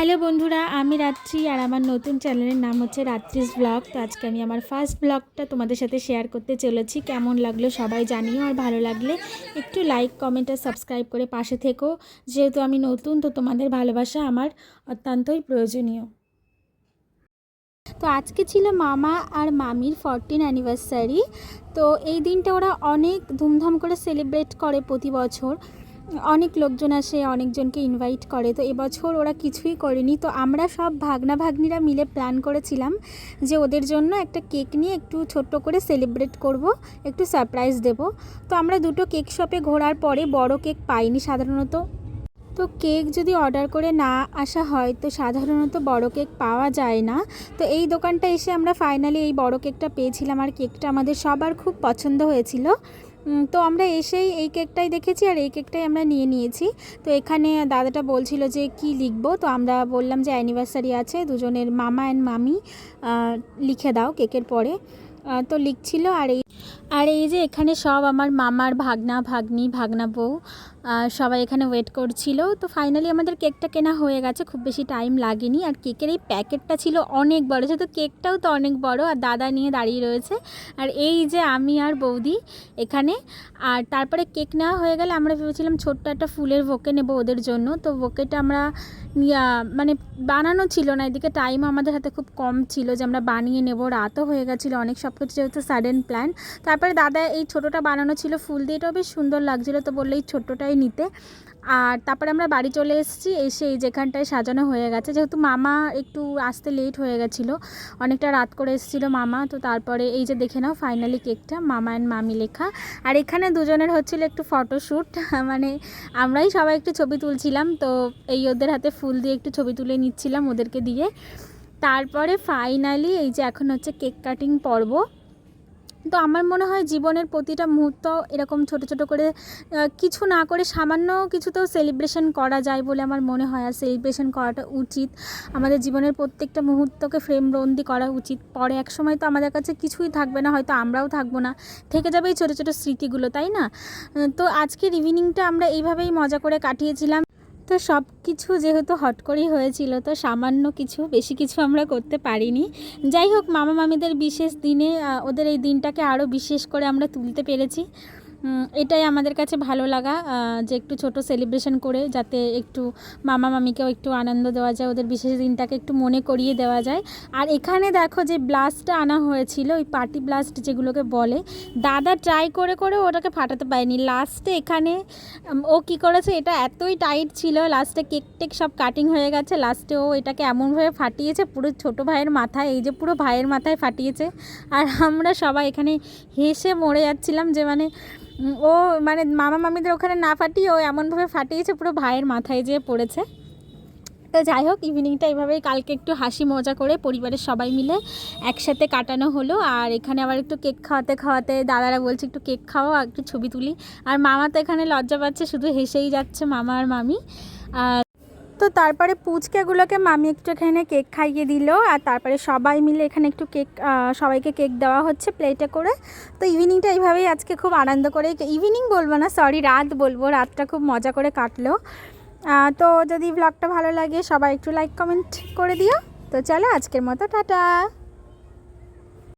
Hello বন্ধুরা, আমি রাত্রি আর আমার নতুন চ্যানেলের নাম হচ্ছে রাত্রিস ব্লগ। তো আজকে আমি আমার ফার্স্ট ব্লগটা তোমাদের সাথে শেয়ার করতে চলেছি। কেমন লাগল সবাই জানিও আর ভালো লাগলে একটু লাইক, কমেন্ট আর সাবস্ক্রাইব করে পাশে থেকো। যেহেতু আমি নতুন, তো তোমাদের ভালোবাসা আমার অত্যন্তই প্রয়োজনীয়। তো আজকে ছিল মামা আর মামির ফরটিন অ্যানিভার্সারি তো এই দিনটা ওরা অনেক ধুমধাম করে সেলিব্রেট করে প্রতি বছর। অনেক লোকজন আসে, অনেকজনকে ইনভাইট করে। তো এবছর ওরা কিছুই করেনি। তো আমরা সব ভাগনা ভাগ্নিরা মিলে প্ল্যান করেছিলাম যে ওদের জন্য একটা কেক নিয়ে একটু ছোট্ট করে সেলিব্রেট করব, একটু সারপ্রাইজ দেব। তো আমরা দুটো কেক শপে ঘোরার পরে বড় কেক পাইনি সাধারণত। তো কেক যদি অর্ডার করে না আসা হয়, তো সাধারণত বড় কেক পাওয়া যায় না। তো এই দোকানটা এসে আমরা ফাইনালি এই বড় কেকটা পেয়েছিলাম। আর কেকটা আমাদের সবার খুব পছন্দ হয়েছিল। তো আমরা এসেই এই কেকটাই দেখেছি আর এই কেকটাই আমরা নিয়ে নিয়েছি। তো এখানে দাদাটা বলছিল যে, কি লিখব? তো আমরা বললাম যে, অ্যানিভার্সারি আছে, দুজনের মামা অ্যান্ড মামি লিখে দাও কেকের পরে। তো লিখছিল আর এই আর এই যে এখানে সব আমার মামার ভাগনা, ভাগ্নি, ভাগনা বউ সবাই এখানে ওয়েট করছিল। তো ফাইনালি আমাদের কেকটা কেনা হয়ে গেছে, খুব বেশি টাইম লাগেনি। আর কেকের এই প্যাকেটটা ছিল অনেক বড়, যেহেতু কেকটাও তো অনেক বড়, আর দাদা নিয়ে দাঁড়িয়ে রয়েছে। আর এই যে আমি আর বৌদি এখানে, আর তারপরে কেক নেওয়া হয়ে গেলে আমরা ভেবেছিলাম ছোট্ট একটা ফুলের বোকে নেব ওদের জন্য। তো বোকেটা আমরা মানে বানানো ছিল না, এদিকে টাইম আমাদের হাতে খুব কম ছিল যে আমরা বানিয়ে নেব। রাতও হয়ে গেছিল, অনেক সব কিছু যেহেতু সাডেন প্ল্যান তারপরে দাদা এই ছোটোটা বানানো ছিল, ফুল দিয়ে এটাও বেশ সুন্দর লাগছিল তো বলল এই ছোট্টটাই নিতে। আর তারপরে আমরা বাড়ি চলে এসেছি, এসে এই যেখানটায় সাজানো হয়ে গেছে। যেহেতু মামা একটু আসতে লেট হয়ে গেছিল, অনেকটা রাত করে এসেছিল মামা, তো তারপরে এই যে দেখে নাও ফাইনালি কেকটা মামা অ্যান্ড মামি লেখা। আর এখানে দুজনের হচ্ছিল একটু ফটোশ্যুট মানে আমরাই সবাই একটু ছবি তুলছিলাম, তো এই ওদের হাতে ফুল দিয়ে একটু ছবি তুলে নিচ্ছিলাম ওদেরকে দিয়ে। তারপরে ফাইনালি এই যে এখন হচ্ছে কেক কাটিং পর্ব, তো আমার মনে হয় জীবনের প্রতিটা মুহূর্ত এরকম ছোট ছোট করে কিছু না করে সামান্য কিছুতেও সেলিব্রেশন করা যায় বলে আমার মনে হয়। আর সেলিব্রেশন করাটা উচিত। আমাদের জীবনের প্রত্যেকটা মুহূর্তকে ফ্রেমবন্দি করা উচিত। পরে এক সময় তো আমাদের কাছে কিছুই থাকবে না, হয়তো আমরাও থাকব না। থেকে যাবে এই ছোটো ছোটো স্মৃতিগুলো, তাই না? তো আজকের ইভিনিংটা আমরা এইভাবেই মজা করে কাটিয়েছিলাম। তো সব কিছু যেহেতু হট করেই হয়েছিল, তো সামান্য কিছু, বেশি কিছু আমরা করতে পারিনি। যাই হোক মামা মামিদের বিশেষ দিনে ওদের এই দিনটাকে আরও বিশেষ করে আমরা তুলতে পেরেছি। এটাই আমাদের কাছে ভালো লাগা যে একটু ছোট সেলিব্রেশন করে যাতে একটু মামা মামিকেও একটু আনন্দ দেওয়া যায়, ওদের বিশেষ দিনটাকে একটু মনে করিয়ে দেওয়া যায়। আর এখানে দেখো যে ব্লাস্টটা আনা হয়েছিল, ওই পার্টি ব্লাস্ট যেগুলোকে বলে, দাদা ট্রাই করে করে ওটাকে ফাটাতে পারেনি। লাস্টে এখানে ও কি করেছে, এটা এতই টাইট ছিল লাস্টে কেক টেক সব কাটিং হয়ে গেছে লাস্টে ও এটাকে এমনভাবে ফাটিয়েছে, পুরো ছোট ভাইয়ের মাথায়, এই যে পুরো ভাইয়ের মাথায় ফাটিয়েছে। আর আমরা সবাই এখানে হেসে মরে যাচ্ছিলাম যে মানে ও মানে মামা মামিদের ওখানে না ফাটিয়ে ও এমনভাবে ফাটিয়েছে, পুরো ভাইয়ের মাথায় যেয়ে পড়েছে। তো যাই হোক ইভিনিংটা এভাবেই, কালকে একটু হাসি মজা করে পরিবারের সবাই মিলে একসাথে কাটানো হলো। আর এখানে আবার একটু কেক খাওয়াতে খাওয়াতে দাদারা বলছে, একটু কেক খাওয়া একটু ছবি তুলি। আর মামা তো এখানে লজ্জা পাচ্ছে, শুধু হেসেই যাচ্ছে মামা আর মামি। আর তারপরে পুচকেগুলোকে মামি একটু এখানে কেক খাইয়ে দিল আর তারপরে সবাই মিলে এখানে একটু কেক সবাইকে কেক দেওয়া হচ্ছে প্লেটে করে। তো ইভিনিংটা এইভাবেই আজকে খুব আনন্দ করে ইভিনিং বলব না, সরি, রাত বলব, রাতটা খুব মজা করে কাটলো। তো যদি ব্লগটা ভালো লাগে সবাই একটু লাইক কমেন্ট করে দিও। তো চলো আজকের মতো, টাটা!